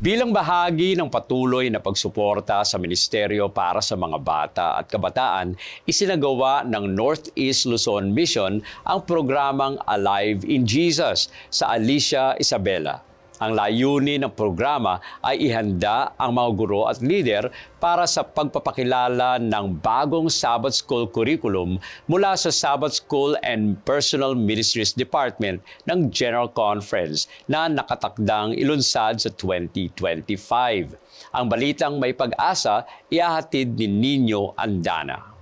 Bilang bahagi ng patuloy na pagsuporta sa ministeryo para sa mga bata at kabataan, isinagawa ng Northeast Luzon Mission ang programang Alive in Jesus sa Alicia Isabela. Ang layunin ng programa ay ihanda ang mga guro at leader para sa pagpapakilala ng bagong Sabbath School curriculum mula sa Sabbath School and Personal Ministries Department ng General Conference na nakatakdang ilunsad sa 2025. Ang balitang may pag-asa ihahatid ni Nino Andana.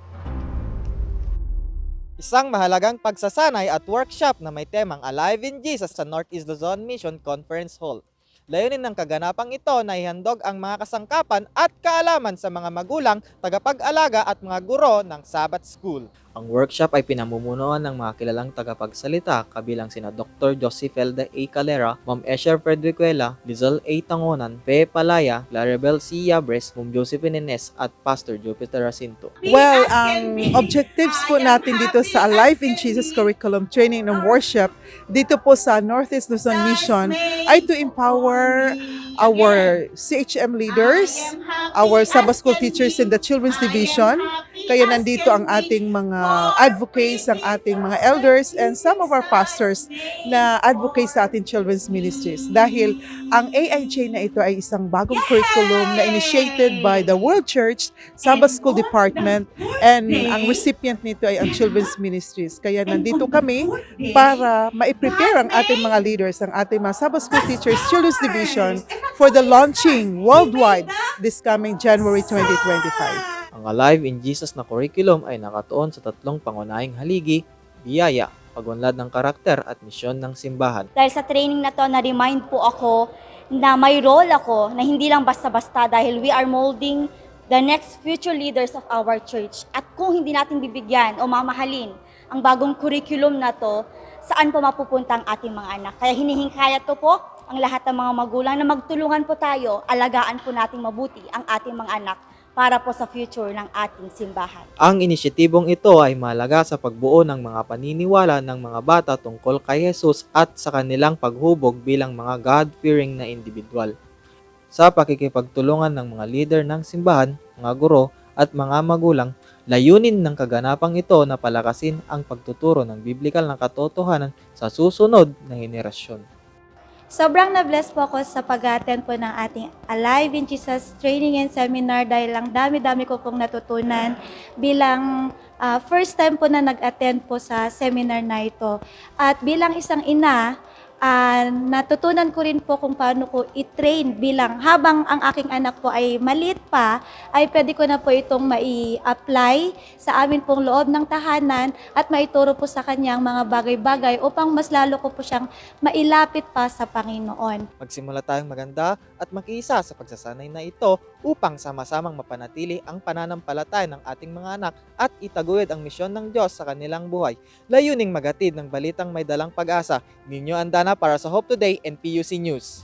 Isang mahalagang pagsasanay at workshop na may temang Alive in Jesus sa Northeast Luzon Mission Conference Hall. Layunin ng kaganapang ito na ihandog ang mga kasangkapan at kaalaman sa mga magulang, tagapag-alaga at mga guro ng Sabbath School. Ang workshop ay pinamumunuan ng mga kilalang tagapagsalita kabilang sina Dr. Josifelda A. Calera, Ma'am Esher Fredricuela, Lizelle A. Tangonan, Fe Palaya, Claribel C. Yabres, Ma'am Josephine Ines at Pastor Jupiter Jacinto. Well, ang objectives po natin dito sa Alive in Jesus Curriculum Training and Worship dito po sa Northeast Luzon Mission ay to empower our CHM leaders, our Sabbath School teachers in the Children's Division. Kaya nandito ang ating mga advocates, ang ating mga elders, and some of our pastors na advocates sa ating children's ministries. Dahil ang AIJ na ito ay isang bagong curriculum na initiated by the World Church, Sabbath School Department, and ang recipient nito ay ang children's ministries. Kaya nandito kami para ma-prepare ang ating mga leaders, ang ating mga Sabbath School teachers, Children's Division, for the launching worldwide this coming January 2025. Ang Alive in Jesus na curriculum ay nakatuon sa tatlong pangunahing haligi, biyaya, pagunlad ng karakter at misyon ng simbahan. Dahil sa training na to, na-remind po ako na may role ako na hindi lang basta-basta dahil we are molding the next future leaders of our church. At kung hindi natin bibigyan o mamahalin ang bagong curriculum na to, saan po mapupunta ang ating mga anak. Kaya hinihingkayat ko po ang lahat ng mga magulang na magtulungan po tayo, alagaan po nating mabuti ang ating mga anak para po sa future ng ating simbahan. Ang inisyatibong ito ay mahalaga sa pagbuo ng mga paniniwala ng mga bata tungkol kay Jesus at sa kanilang paghubog bilang mga God-fearing na individual. Sa pakikipagtulungan ng mga leader ng simbahan, mga guro at mga magulang, layunin ng kaganapang ito na palakasin ang pagtuturo ng biblikal na katotohanan sa susunod na henerasyon. Sobrang na-bless po ako sa pag-attend po ng ating Alive in Jesus Training and Seminar dahil lang dami-dami ko pong natutunan bilang ah, first time po na nag-attend po sa seminar na ito. At bilang isang ina, ah, natutunan ko rin po kung paano ko i-train bilang habang ang aking anak po ay maliit pa, ay pwede ko na po itong mai-apply sa amin pong loob ng tahanan at maituro po sa kanyang mga bagay-bagay upang mas lalo ko po siyang mailapit pa sa Panginoon. Magsimula tayong maganda at makiisa sa pagsasanay na ito upang sama-samang mapanatili ang pananampalataya ng ating mga anak at itaguyod ang misyon ng Diyos sa kanilang buhay. Layuning magatid ng balitang may dalang pag-asa. Ninyo Andana para sa Hope Today and PUC News.